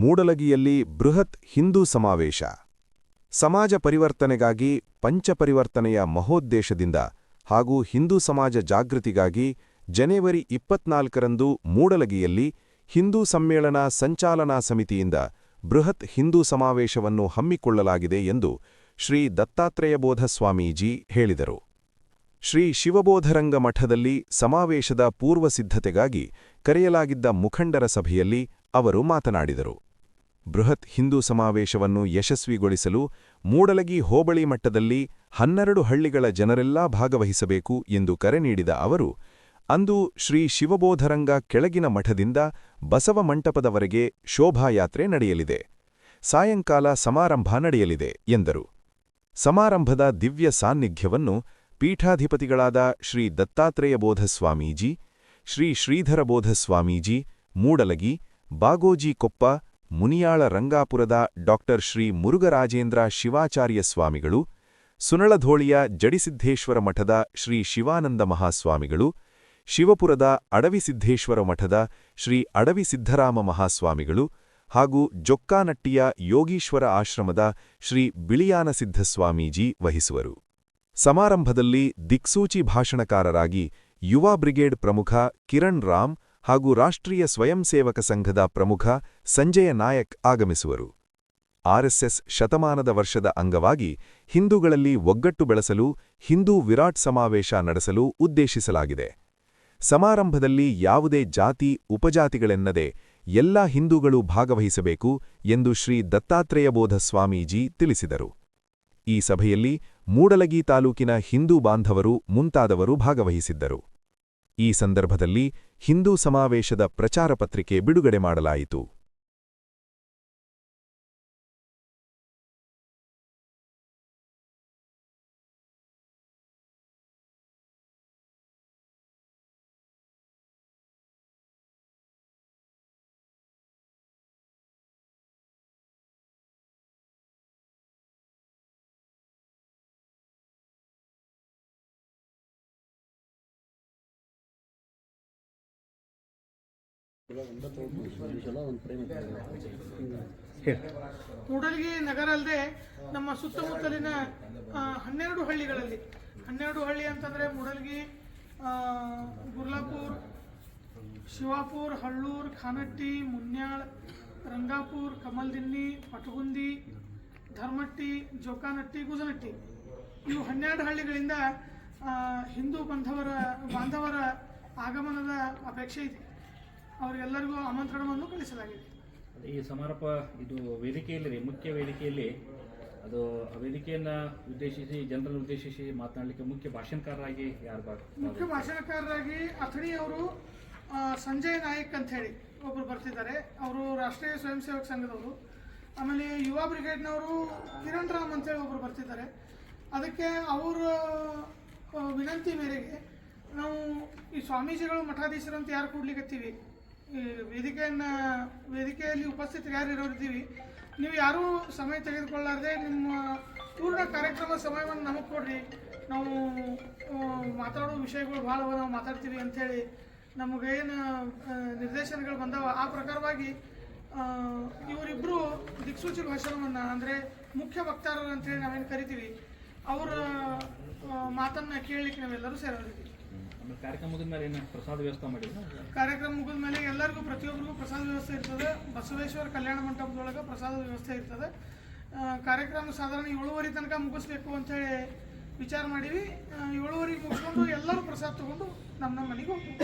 ಮೂಡಲಗಿಯಲ್ಲಿ ಬೃಹತ್ ಹಿಂದೂ ಸಮಾವೇಶ. ಸಮಾಜ ಪರಿವರ್ತನೆಗಾಗಿ ಪಂಚಪರಿವರ್ತನೆಯ ಮಹೋದ್ದೇಶದಿಂದ ಹಾಗೂ ಹಿಂದೂ ಸಮಾಜ ಜಾಗೃತಿಗಾಗಿ ಜನವರಿ ಇಪ್ಪತ್ನಾಲ್ಕರಂದು ಮೂಡಲಗಿಯಲ್ಲಿ ಹಿಂದೂ ಸಮ್ಮೇಳನ ಸಂಚಾಲನಾ ಸಮಿತಿಯಿಂದ ಬೃಹತ್ ಹಿಂದೂ ಸಮಾವೇಶವನ್ನು ಹಮ್ಮಿಕೊಳ್ಳಲಾಗಿದೆ ಎಂದು ಶ್ರೀ ದತ್ತಾತ್ರೇಯಬೋಧ ಸ್ವಾಮೀಜಿ ಹೇಳಿದರು. ಶ್ರೀ ಶಿವಬೋಧರಂಗ ಮಠದಲ್ಲಿ ಸಮಾವೇಶದ ಪೂರ್ವ ಸಿದ್ಧತೆಗಾಗಿ ಕರೆಯಲಾಗಿದ್ದ ಮುಖಂಡರ ಸಭೆಯಲ್ಲಿ ಅವರು ಮಾತನಾಡಿದರು. ಬೃಹತ್ ಹಿಂದೂ ಸಮಾವೇಶವನ್ನು ಯಶಸ್ವಿಗೊಳಿಸಲು ಮೂಡಲಗಿ ಹೋಬಳಿ ಮಟ್ಟದಲ್ಲಿ ಹನ್ನೆರಡು ಹಳ್ಳಿಗಳ ಜನರೆಲ್ಲಾ ಭಾಗವಹಿಸಬೇಕು ಎಂದು ಕರೆ ನೀಡಿದ ಅವರು, ಅಂದು ಶ್ರೀ ಶಿವಬೋಧರಂಗ ಕೆಳಗಿನ ಮಠದಿಂದ ಬಸವ ಮಂಟಪದವರೆಗೆ ಶೋಭಾಯಾತ್ರೆ ನಡೆಯಲಿದೆ. ಸಾಯಂಕಾಲ ಸಮಾರಂಭ ನಡೆಯಲಿದೆ, ಎಂದರು. ಸಮಾರಂಭದ ದಿವ್ಯ ಸಾನ್ನಿಧ್ಯವನ್ನು ಪೀಠಾಧಿಪತಿಗಳಾದ ಶ್ರೀ ದತ್ತಾತ್ರೇಯ ಬೋಧಸ್ವಾಮೀಜಿ, ಶ್ರೀ ಶ್ರೀಧರ ಸ್ವಾಮೀಜಿ ಮೂಡಲಗಿ, ಬಾಗೋಜಿ ಕೊಪ್ಪ ಮುನಿಯಾಳ ರಂಗಾಪುರದ ಡಾಕ್ಟರ್ ಶ್ರೀ ಮುರುಗರಾಜೇಂದ್ರ ಶಿವಾಚಾರ್ಯ ಸ್ವಾಮಿಗಳು, ಸುನಳಧೋಳಿಯ ಜಡಿಸಿದ್ದೇಶ್ವರ ಮಠದ ಶ್ರೀ ಶಿವಾನಂದ ಮಹಾಸ್ವಾಮಿಗಳು, ಶಿವಪುರದ ಅಡವಿಸಿದ್ದೇಶ್ವರ ಮಠದ ಶ್ರೀ ಅಡವಿ ಸಿದ್ಧರಾಮ ಮಹಾಸ್ವಾಮಿಗಳು ಹಾಗೂ ಜೊಕ್ಕಾನಟ್ಟಿಯ ಯೋಗೀಶ್ವರ ಆಶ್ರಮದ ಶ್ರೀ ಬಿಳಿಯಾನಸಿದ್ಧ ಸ್ವಾಮೀಜಿ ವಹಿಸುವರು. ಸಮಾರಂಭದಲ್ಲಿ ದಿಕ್ಸೂಚಿ ಭಾಷಣಕಾರರಾಗಿ ಯುವಾ ಬ್ರಿಗೇಡ್ ಪ್ರಮುಖ ಕಿರಣ್ ರಾಮ್ ಹಾಗೂ ರಾಷ್ಟ್ರೀಯ ಸ್ವಯಂ ಸೇವಕ ಸಂಘದ ಪ್ರಮುಖ ಸಂಜಯ ನಾಯಕ್ ಆಗಮಿಸುವರು. ಆರ್ಎಸ್ಎಸ್ ಶತಮಾನದ ವರ್ಷದ ಅಂಗವಾಗಿ ಹಿಂದೂಗಳಲ್ಲಿ ಒಗ್ಗಟ್ಟು ಬೆಳೆಸಲು, ಹಿಂದೂ ವಿರಾಟ್ ಸಮಾವೇಶ ನಡೆಸಲು ಉದ್ದೇಶಿಸಲಾಗಿದೆ. ಸಮಾರಂಭದಲ್ಲಿ ಯಾವುದೇ ಜಾತಿ, ಉಪಜಾತಿಗಳೆನ್ನದೆ ಎಲ್ಲ ಹಿಂದೂಗಳು ಭಾಗವಹಿಸಬೇಕು ಎಂದು ಶ್ರೀ ದತ್ತಾತ್ರೇಯಬೋಧ ಸ್ವಾಮೀಜಿ ತಿಳಿಸಿದರು. ಈ ಸಭೆಯಲ್ಲಿ ಮೂಡಲಗಿ ತಾಲೂಕಿನ ಹಿಂದೂ ಬಾಂಧವರು ಮುಂತಾದವರು ಭಾಗವಹಿಸಿದ್ದರು. ಈ ಸಂದರ್ಭದಲ್ಲಿ ಹಿಂದೂ ಸಮಾವೇಶದ ಪ್ರಚಾರ ಪತ್ರಿಕೆ ಬಿಡುಗಡೆ ಮಾಡಲಾಯಿತು. ಕೂಡಲಗಿ ನಗರ ಅಲ್ಲದೆ ನಮ್ಮ ಸುತ್ತಮುತ್ತಲಿನ ಹನ್ನೆರಡು ಹಳ್ಳಿಗಳಲ್ಲಿ, ಹನ್ನೆರಡು ಹಳ್ಳಿ ಅಂತಂದರೆ ಮೂಡಲ್ಗಿ ಗುರ್ಲಾಪುರ್, ಶಿವಾಪುರ್, ಹಳ್ಳೂರ್, ಖಾನಟ್ಟಿ, ಮುನ್ಯಾಳ್, ರಂಗಾಪುರ್, ಕಮಲ್ದಿನ್ನಿ, ಪಟಗುಂದಿ, ಧರ್ಮಟ್ಟಿ, ಜೋಕಾನಟ್ಟಿ, ಗುಜನಟ್ಟಿ. ಇವು ಹನ್ನೆರಡು ಹಳ್ಳಿಗಳಿಂದ ಹಿಂದೂ ಬಂಧವರ, ಬಾಂಧವರ ಆಗಮನದ ಅಪೇಕ್ಷೆ ಇದೆ. ಅವರಿಗೆಲ್ಲರಿಗೂ ಆಮಂತ್ರಣವನ್ನು ಕಳಿಸಲಾಗಿದೆ. ಈ ಸಮಾರೋಪ ಇದು ವೇದಿಕೆಯಲ್ಲಿ ರೀ ಮುಖ್ಯ ವೇದಿಕೆಯಲ್ಲಿ ಅದು ವೇದಿಕೆಯನ್ನ ಉದ್ದೇಶಿಸಿ ಜನರನ್ನು ಉದ್ದೇಶಿಸಿ ಮಾತನಾಡಲಿಕ್ಕೆ ಮುಖ್ಯ ಭಾಷಣಕಾರರಾಗಿ ಯಾರು ಮುಖ್ಯ ಭಾಷಣಕಾರರಾಗಿ ಅಥಣಿ ಅವರು ಸಂಜಯ್ ನಾಯಕ್ ಅಂತ ಹೇಳಿ ಒಬ್ಬರು ಬರ್ತಿದ್ದಾರೆ. ಅವರು ರಾಷ್ಟ್ರೀಯ ಸ್ವಯಂ ಸೇವಕ ಸಂಘದವರು. ಆಮೇಲೆ ಯುವ ಬ್ರಿಗೇಡ್ನವರು ಕಿರಣ್ ರಾಮ್ ಅಂತೇಳಿ ಒಬ್ಬರು ಬರ್ತಿದ್ದಾರೆ. ಅದಕ್ಕೆ ಅವರ ವಿನಂತಿ ಮೇರೆಗೆ ನಾವು ಈ ಸ್ವಾಮೀಜಿಗಳು ಮಠಾಧೀಶರಂತ ಯಾರು ಕೂಡ್ಲಿಕತ್ತೀವಿ ಈ ವೇದಿಕೆಯನ್ನು, ವೇದಿಕೆಯಲ್ಲಿ ಉಪಸ್ಥಿತರು ಯಾರು ಇರೋರಿದ್ದೀವಿ ನೀವು ಯಾರೂ ಸಮಯ ತೆಗೆದುಕೊಳ್ಳಾರ್ದೆ ನಿಮ್ಮ ಪೂರ್ಣ ಕಾರ್ಯಕ್ರಮ ಸಮಯವನ್ನು ನಮಗೆ ಕೊಡ್ರಿ. ನಾವು ಮಾತಾಡೋ ವಿಷಯಗಳು ಭಾಳ ನಾವು ಮಾತಾಡ್ತೀವಿ ಅಂಥೇಳಿ ನಮಗೇನು ನಿರ್ದೇಶನಗಳು ಬಂದವ, ಆ ಪ್ರಕಾರವಾಗಿ ಇವರಿಬ್ಬರು ದಿಕ್ಸೂಚಿ ಭಾಷಣವನ್ನು, ಅಂದರೆ ಮುಖ್ಯ ವಕ್ತಾರರು ಅಂತೇಳಿ ನಾವೇನು ಕರಿತೀವಿ, ಅವರ ಮಾತನ್ನು ಕೇಳಲಿಕ್ಕೆ ನಾವೆಲ್ಲರೂ ಸೇರೋದಿದ್ದೀವಿ. ಆಮೇಲೆ ಕಾರ್ಯಕ್ರಮ ಮುಗಿದ ಮೇಲೆ ಏನು ಪ್ರಸಾದ ವ್ಯವಸ್ಥೆ ಮಾಡಿದ್ರು? ಕಾರ್ಯಕ್ರಮ ಮುಗಿದ ಮೇಲೆ ಎಲ್ಲರಿಗೂ ಪ್ರತಿಯೊಬ್ಬರಿಗೂ ಪ್ರಸಾದ ವ್ಯವಸ್ಥೆ ಇರ್ತದೆ. ಬಸವೇಶ್ವರ ಕಲ್ಯಾಣ ಮಂಟಪದೊಳಗೆ ಪ್ರಸಾದ ವ್ಯವಸ್ಥೆ ಇರ್ತದೆ. ಕಾರ್ಯಕ್ರಮ ಸಾಧಾರಣ ಏಳುವರೆ ತನಕ ಮುಗಿಸ್ಬೇಕು ಅಂತೇಳಿ ವಿಚಾರ ಮಾಡೀವಿ. ಏಳುವರೆಗೆ ಮುಗಿಸ್ಕೊಂಡು ಎಲ್ಲರೂ ಪ್ರಸಾದ ತಗೊಂಡು ನಮ್ಮ ನಮ್ಮ ಮನೆಗೆ ಹೋಗ್ತೀವಿ.